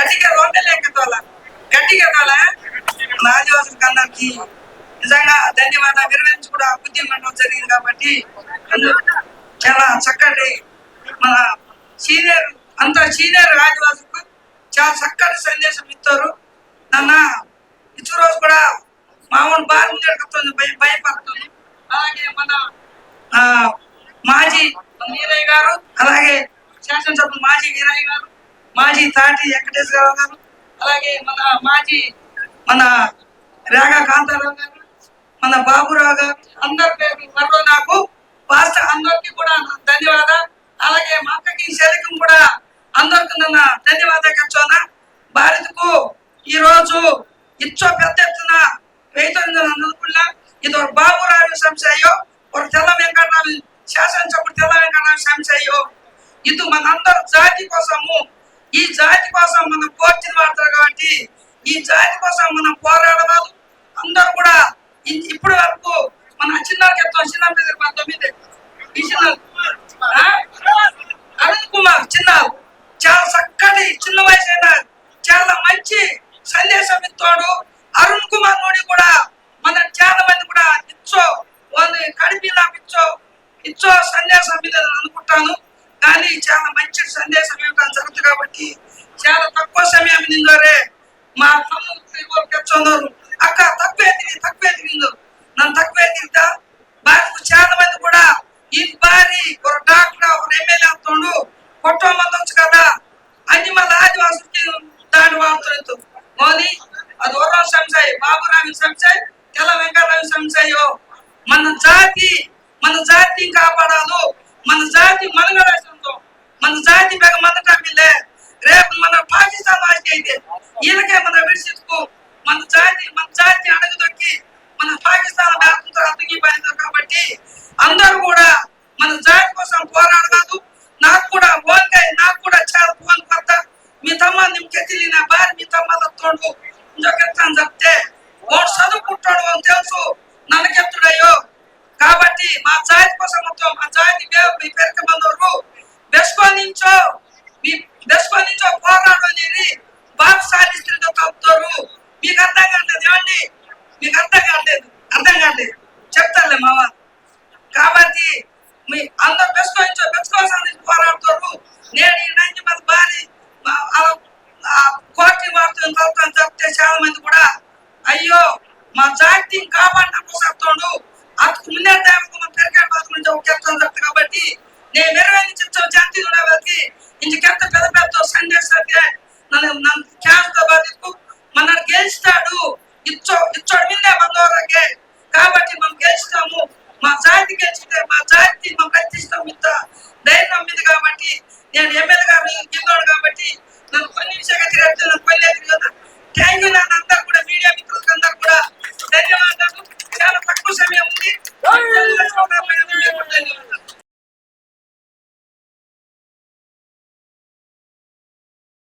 గట్టిగా రోడ్డలే ఎక్కతోల గట్టిగా తోల. మన ఆదివాసులకు అందరికి నిజంగా ధన్యవాదాలు. విరమించి కూడా బుద్ధి మండలం జరిగింది కాబట్టి అందరూ చాలా చక్కటి మన సీనియర్ అంత సీనియర్ ఆదివాసులకు చాలా చక్కటి సందేశం ఇస్తారు నాన్న ఇచ్చు రోజు కూడా మామూలు బాగా జరుగుతుంది భయ భయపడుతుంది. అలాగే మన ఆ, మాజీ వీరయ్య గారు అలాగే శాసనసభ మాజీ వీరయ్య గారు మాజీ తాటి వెంకటేశ్వరరావు గారు అలాగే మన మాజీ మన రేగా కాంతారావు గారు మన బాబురావు గారు అందరి పేరు మరో నాకు వాస్త అందరికి కూడా ధన్యవాదాలు. అలాగే మా అక్కకి శరీరం కూడా అందరికి నన్న ధన్యవాదాలు కచ్చోనా భారత్కు ఈ రోజు ఇచ్చో పెద్ద ఎత్తున రైతులు అనుకున్నా ఇది ఒక బాబురావు సంశయో ఒక తెల్ల వెంకటరావు శాసనసభ్యుడు తెల్ల వెంకటరావు సంశయో ఇది మన జాతి కోసము ఈ జాతి కోసం మనం కోర్చిన వాడతారు కాబట్టి ఈ జాతి కోసం మనం పోరాడవాలి అందరూ కూడా ఇప్పటి వరకు మన చిన్న చెప్తాం చిన్న మీద పంతొమ్మిది ఈ చిన్న అరుణ్ కుమార్ చిన్న చాలా చక్కటి చిన్న వయసు అయినా చాలా మంచి సందేశం ఇస్తాడు. అరుణ్ కుమార్ నుండి కూడా మన చాలా మంది కూడా ఇచ్చో వాళ్ళు కడిపి నాకు ఇచ్చో ఇచ్చో సందేశం మీద అనుకుంటాను. కానీ చాలా మంచి సందేశం ఇవ్వడం జరుగుతుంది కాబట్టి చాలా తక్కువ సమయం నిందోరే. మా తమ్ముడు తెచ్చున్నారు అక్క తక్కువే తిరిగి తక్కువే తిరిగిందో నన్ను తక్కువే తిరుగుతా బాగా చాలా మంది కూడా ఈ బారి ఒక డాక్టర్ ఒక ఎమ్మెల్యే అవుతాడు కొట్టమంది వచ్చు కదా అన్ని మళ్ళీ ఆదివాసులకి దాడి వాడుతుంది మోదీ అది ఓరం సంశయ్ బాబురామి సంశయ్ తెల్ల వెంకటరామి సంశయ్. మన జాతి మన జాతి కాపాడాలో మన జాతి మనుగడతో మన జాతి బెగ మందటమిల్లే రేపు మన పాకిస్తాన్ వాసి అయితే వీళ్ళకే మన విడిసికు మన జాతి మన జాతి అడగదొక్కి మన పాకిస్తాన్ వ్యాప్తంతో అతగిపోయింది కాబట్టి అందరూ కూడా మన జాతి కోసం పోరాడదు నాకు కూడా ఓన్గా నాకు కూడా చాలా ఫోన్ కొత్త మీ తమ్మ నిమ్కెత్తి నా భార్య మీ తమ్మ తోడు ఇంకొకెత్తాను చెప్తే వాడు చదువుకుంటాడు అని తెలుసు. నన్నకెత్తుడయ్యో కాబట్టి మా జాతి కోసం మొత్తం మా జాతి పేరు బాబు సాధిస్తున్న కలుపుతారు మీకు అర్థం కాలేదు ఏమండి? మీకు అర్థం కాలేదు అర్థం కాలేదు చెప్తారులే మావా. కాబట్టి మీ అందరు పెంచుకోవచ్చు బెస్కోసం పోరాడుతారు నేను ఈ నంది మంది బారి కోటి వాడుతుంది కలుపుతాను చెప్తే చాలా మంది కూడా అయ్యో మా జాతిని కాపాడిన చెప్తాడు అతకు ముందే దేవత మన పెరకాడ బాధ గురించి ఒక చెప్తాను కాబట్టి నేను నిల్చోడమిందే బంగారాకే కాబట్టి మనం గెలిచినాము మా జాతి గెలిచితే మా జాతి మేము ప్రతిష్టం ఇంత ధైర్యం మీద కాబట్టి నేను ఎమ్మెల్యే గారు గిన్నోడు కాబట్టి నన్ను కొన్ని విషయంగా తిరగట్టు నన్ను కొన్ని థ్యాంక్ యూ